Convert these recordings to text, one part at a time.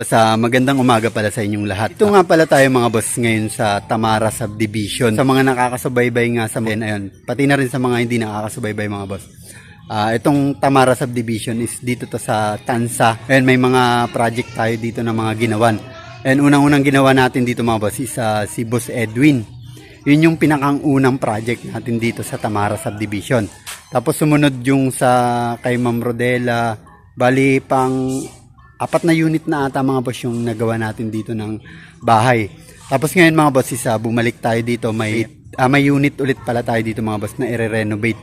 Sa magandang umaga pala sa inyong lahat. Ito nga pala tayo mga boss ngayon sa Tamara Subdivision. Sa mga nakakasubaybay nga sa mga ayun, pati na rin sa mga hindi nakakasubaybay mga boss. Ah, itong Tamara Subdivision is dito to sa Tansa. And may mga project tayo dito na mga ginawan. And unang-unang ginawa natin dito mga boss is ah, si Boss Edwin. Yun yung pinakang unang project natin dito sa Tamara Subdivision. Tapos sumunod yung sa kay Ma'am Rodela. Bali pang apat na unit na ata mga boss yung nagawa natin dito ng bahay. Tapos ngayon mga boss is ah, bumalik tayo dito may ah, may unit ulit pala tayo dito mga boss na i-renovate.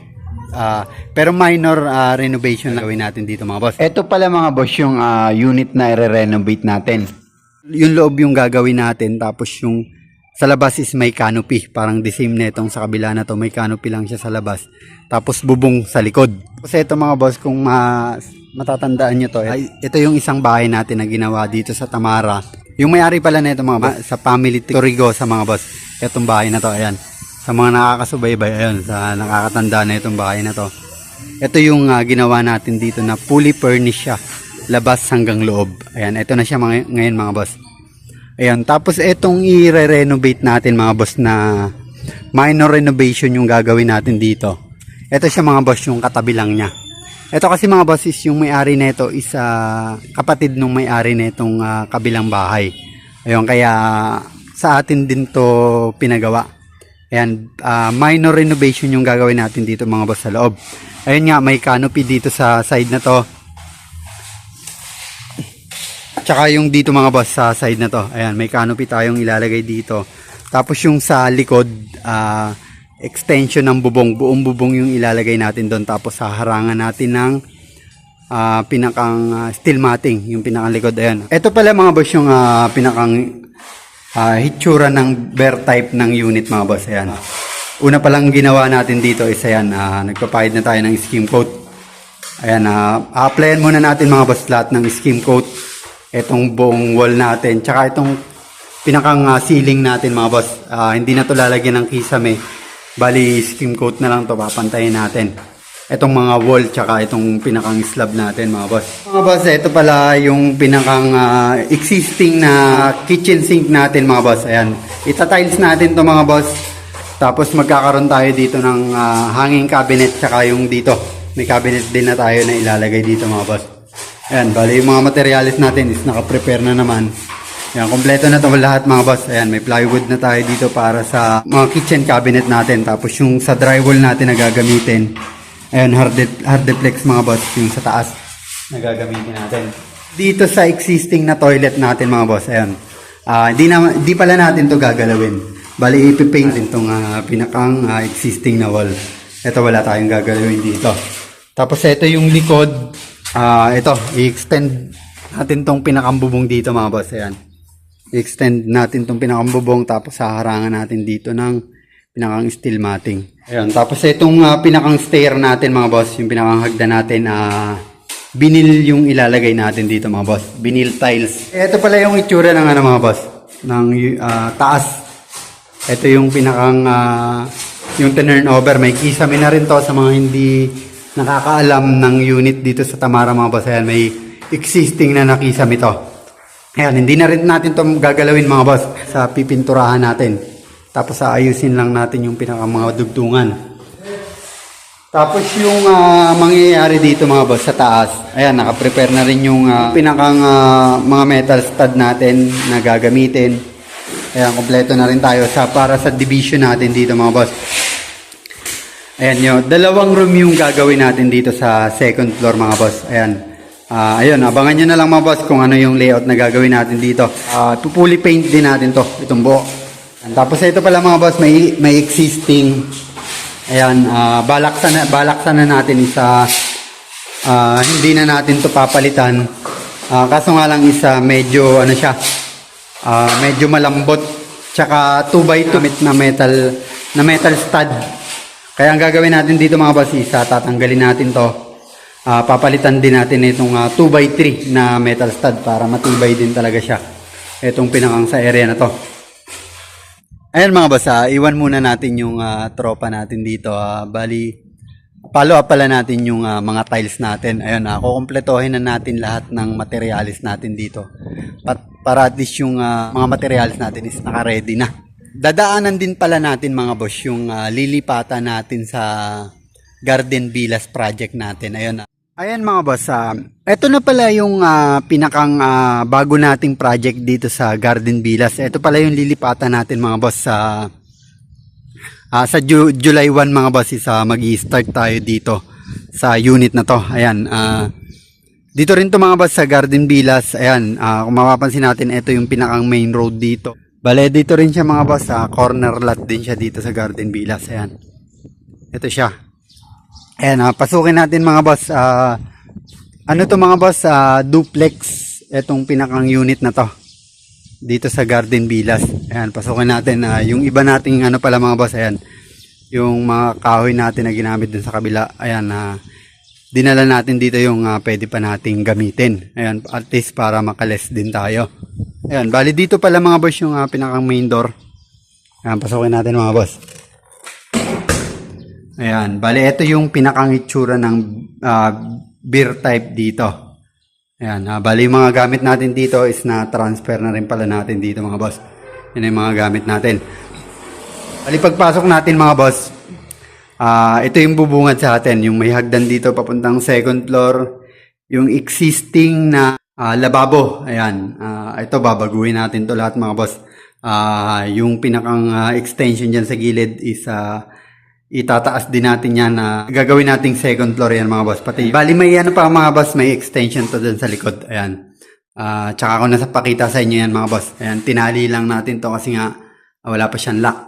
Ah, pero minor ah, renovation lang gawin natin dito mga boss. Ito pala mga boss yung ah, unit na i-renovate natin. Yung loob yung gagawin natin tapos yung sa labas is may canopy. Parang the same na sa kabila na to. May canopy lang siya sa labas. Tapos bubong sa likod. Kasi ito mga boss, kung ma matatandaan nyo to, ay, ito yung isang bahay natin na ginawa dito sa Tamara. Yung may-ari pala na ito mga boss, sa family Torigo sa mga boss. Itong bahay na to, ayan. Sa mga nakakasubaybay, ayan, sa nakakatanda na itong bahay na to. Ito yung ah, ginawa natin dito na fully furnished siya. Labas hanggang loob. Ayan, ito na siya mga, ngayon mga boss. Ayan, tapos itong i-renovate natin mga boss na minor renovation yung gagawin natin dito. Ito siya mga boss yung katabi lang niya. Ito kasi mga boss is yung may-ari nito is ah, kapatid nung may-ari nitong ah, kabilang bahay. Ayun, kaya sa atin din to pinagawa. Ayan, ah, minor renovation yung gagawin natin dito mga boss sa loob. Ayun nga, may canopy dito sa side na to. Tsaka yung dito mga boss sa side na to. Ayan, may canopy tayong ilalagay dito. Tapos yung sa likod, ah, extension ng bubong. Buong bubong yung ilalagay natin doon. Tapos haharangan natin ng ah, pinakang ah, steel matting. Yung pinakang likod. Ayan. Ito pala mga boss yung ah, pinakang ah, hitsura ng bear type ng unit mga boss. Ayan. Una pa lang ginawa natin dito is ayan, ah, nagpapahid na tayo ng skim coat. Ayan, uh, applyan muna natin mga boss lahat ng skim coat. Itong buong wall natin. Tsaka itong pinakang ah, ceiling natin mga boss. Ah, hindi na to lalagyan ng kisame. Bali, skim coat na lang to papantayin natin. Itong mga wall tsaka itong pinakang slab natin mga boss. Mga boss, ito pala yung pinakang ah, existing na kitchen sink natin mga boss. Ayan. Ita-tiles natin to mga boss. Tapos magkakaroon tayo dito ng ah, hanging cabinet tsaka yung dito. May cabinet din na tayo na ilalagay dito mga boss. Ayan, bali yung mga materialis natin is naka-prepare na naman. Ayan, kompleto na to lahat mga boss. Ayan, may plywood na tayo dito para sa mga kitchen cabinet natin. Tapos yung sa drywall natin na gagamitin. Ayan, hard, hardeplex mga boss. Yung sa taas na gagamitin natin. Dito sa existing na toilet natin mga boss. Ayan. Ah, di, na, di pala natin to gagalawin. Bali, ipipaint din itong ah, pinakang ah, existing na wall. Ito wala tayong gagalawin dito. Tapos ito yung likod. Ah, ito, i-extend natin tong pinakambubong dito mga boss. Ayan. I-extend natin tong pinakambubong tapos haharangan natin dito ng pinakang steel matting. Ayan. Tapos itong ah, pinakang stair natin mga boss, yung pinakang hagdan natin, ah, binil yung ilalagay natin dito mga boss. Binil tiles. Ito pala yung itsura ng ano mga boss, ng ah, taas. Ito yung pinakang ah, yung turn over. May kisame na rin to sa mga hindi nakakaalam ng unit dito sa Tamara mga boss. Ayan, may existing na nakisame ito. Ayan, hindi na rin natin to gagalawin mga boss sa pipinturahan natin. Tapos aayusin lang natin yung pinaka mga dugtungan. Tapos yung ah, mangyayari dito mga boss sa taas, ayan, naka-prepare na rin yung ah, pinakang ah, mga metal stud natin na gagamitin. Ayan, kompleto na rin tayo sa para sa division natin dito mga boss. Ayan yun, dalawang room yung gagawin natin dito sa second floor mga boss. Ayan. Ah, ayun, abangan nyo na lang mga boss kung ano yung layout na gagawin natin dito. Ah, pupuli paint din natin to, itong buo. Ayan, Tapos ito pala mga boss, may, may existing Ayan, ah, balaksan na balaksan na natin isa ah, hindi na natin 'to papalitan. Ah, kaso nga lang isa medyo ano siya. ah, medyo malambot. Tsaka 2 by 2 na metal na metal stud. Kaya ang gagawin natin dito mga boss isa tatanggalin natin 'to. Ah, papalitan din natin itong 2 by 3 na metal stud para matibay din talaga siya. Itong pinakang sa area na 'to. Ayan mga boss, ah, iwan muna natin yung ah, tropa natin dito. ah. bali, follow up pala natin yung ah, mga tiles natin. Ayun, uh, kukumpletohin na natin lahat ng materialis natin dito. Pat, para at least yung ah, mga materialis natin is naka-ready na. Dadaanan din pala natin mga boss yung ah, lilipatan natin sa Garden Villas project natin. Ayun. ah. Ayan mga boss, ah, ito na pala yung ah, pinakang ah, bago nating project dito sa Garden Villas. Ito pala yung lilipatan natin mga boss sa Ah, sa Ju- July 1 mga boss is ah, mag-i-start tayo dito sa unit na to. Ayan, ah, dito rin to mga boss sa Garden Villas. Ayan, ah, kung mapapansin natin, ito yung pinakang main road dito. Bale, dito rin siya mga boss, ah, corner lot din siya dito sa Garden Villas. Ayan. Ito siya. Ayan, ah, pasukin natin mga boss. ah, ano to mga boss? ah, duplex. Itong pinakang unit na to dito sa Garden Villas. Ayan, pasukin natin. ah, yung iba nating ano pala mga boss, ayan. Yung mga kahoy natin na ginamit dun sa kabila, ayan, na dinala natin dito yung ah, pwede pa nating gamitin. Ayan, at least para makales din tayo. Ayan, bali dito pala mga boss yung ah, pinakang main door. Ayan, pasukin natin mga boss. Ayan, bali ito yung pinakang itsura ng ah, beer type dito. Ayan, ah, bali yung mga gamit natin dito is na transfer na rin pala natin dito mga boss. Yan yung mga gamit natin. Bali pagpasok natin mga boss, ah ito yung bubungad sa atin, yung may hagdan dito papuntang second floor, yung existing na ah, lababo. Ayan, ah, ito babaguhin natin to lahat mga boss. Ah, yung pinakang ah, extension dyan sa gilid is ah, itataas din natin yan na gagawin nating second floor yan mga boss. Pati, bali may ano pa mga boss, may extension to dun sa likod. Ayan. Ah, tsaka ko nasa pakita sa inyo yan mga boss. Ayan, tinali lang natin to kasi nga wala pa siyang lock.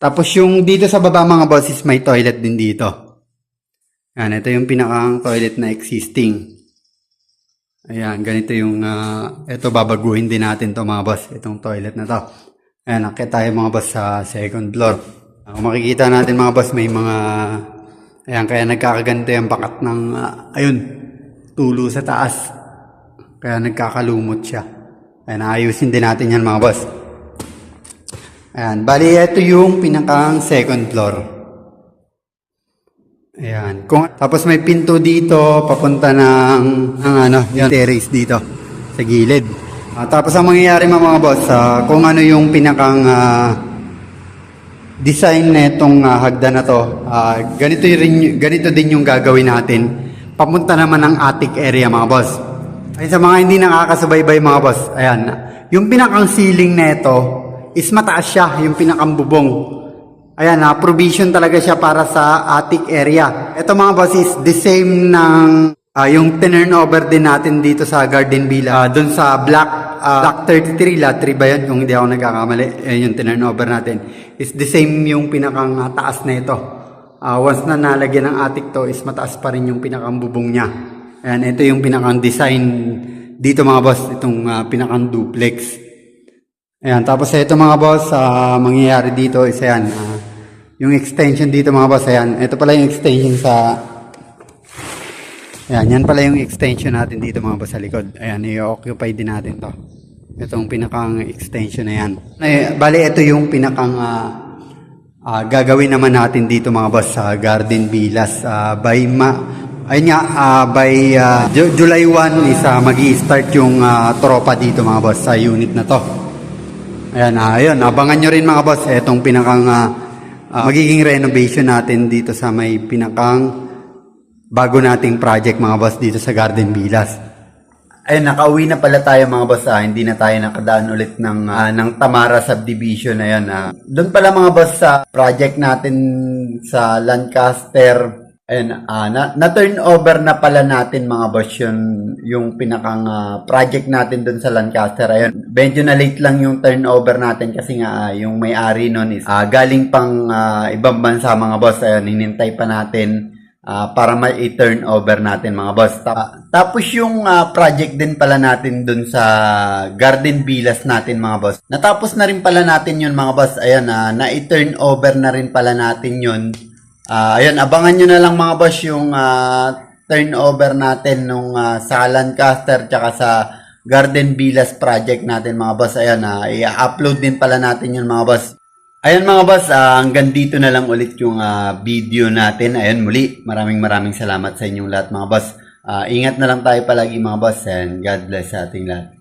Tapos yung dito sa baba mga boss is may toilet din dito. Ayan, ito yung pinakang toilet na existing. Ayan, ganito yung, ah, ito babaguhin din natin to mga boss, itong toilet na to. Ayan, nakita tayo mga boss sa second floor. Kung makikita natin mga boss, may mga, ayan, kaya nagkakaganto yung bakat ng, ah, ayun, tulo sa taas. Kaya nagkakalumot siya. Ayan, ayusin din natin yan mga boss. Ayan, bali ito yung pinakang second floor. Ayan. Kung, tapos may pinto dito, papunta ng, ng ano, yung terrace dito, sa gilid. Ah, tapos ang mangyayari mga mga boss, ah, kung ano yung pinakang ah, design netong uh, hagdan na to, ah, ganito, rin, ganito din yung gagawin natin. Papunta naman ng attic area mga boss. Ay sa mga hindi nakakasubaybay mga boss, ayan, yung pinakang ceiling neto is mataas siya, yung pinakang bubong. Ayan, na provision talaga siya para sa attic area. Ito mga boss is the same ng ah, yung turnover din natin dito sa Garden Villa. Ah, Doon sa Black ah, Black 33, lot 3 ba yan? Kung hindi ako nagkakamali, eh, yung turnover natin. Is the same yung pinakang ah, taas na ito. Ah, once na nalagyan ng attic to, is mataas pa rin yung pinakang bubong niya. Ayan, ito yung pinakang design dito mga boss, itong ah, pinakang duplex. Ayan, tapos ito mga boss, ah, mangyayari dito is ayan, ah, yung extension dito mga boss, ayan, ito pala yung extension sa, ayan, yan pala yung extension natin dito mga boss sa likod. Ayan, i-occupy din natin to. Itong pinakang extension na yan. Ay, bali, ito yung pinakang ah, ah, gagawin naman natin dito mga boss sa Garden Villas ah, by ma ayun nga ah, by ah, Ju- July 1 is uh, magi-start yung ah, tropa dito mga boss sa unit na to. Ayan, ah, ayun, abangan nyo rin mga boss, etong pinakang ah, ah, magiging renovation natin dito sa may pinakang bago nating project mga boss dito sa Garden Villas. Ayun, nakauwi na pala tayo mga boss. Ah. Hindi na tayo nakadaan ulit ng, ah, ng Tamara Subdivision. Ayan, ah. Doon pala mga boss sa project natin sa Lancaster. Ayun, ah, na, na turn over na pala natin mga boss yun, yung pinakang ah, project natin doon sa Lancaster. Ayun, medyo na late lang yung turnover natin kasi nga ah, yung may-ari nun is ah, galing pang ah, ibang bansa mga boss. Ayun, hinintay pa natin Ah, para may turn over natin mga boss. Ta- tapos yung ah, project din pala natin dun sa Garden Villas natin mga boss. Natapos na rin pala natin yun mga boss. Ayan, ah, na-turn over na rin pala natin yun. Ah, ayan, abangan nyo na lang mga boss yung ah, turnover natin nung ah, sa Lancaster tsaka sa Garden Villas project natin mga boss. Ayan, ah, i-upload din pala natin yun mga boss. Ayan mga boss, ah, hanggang dito na lang ulit yung ah, video natin. Ayan muli, maraming maraming salamat sa inyong lahat mga boss. Ah, ingat na lang tayo palagi mga boss and God bless sa ating lahat.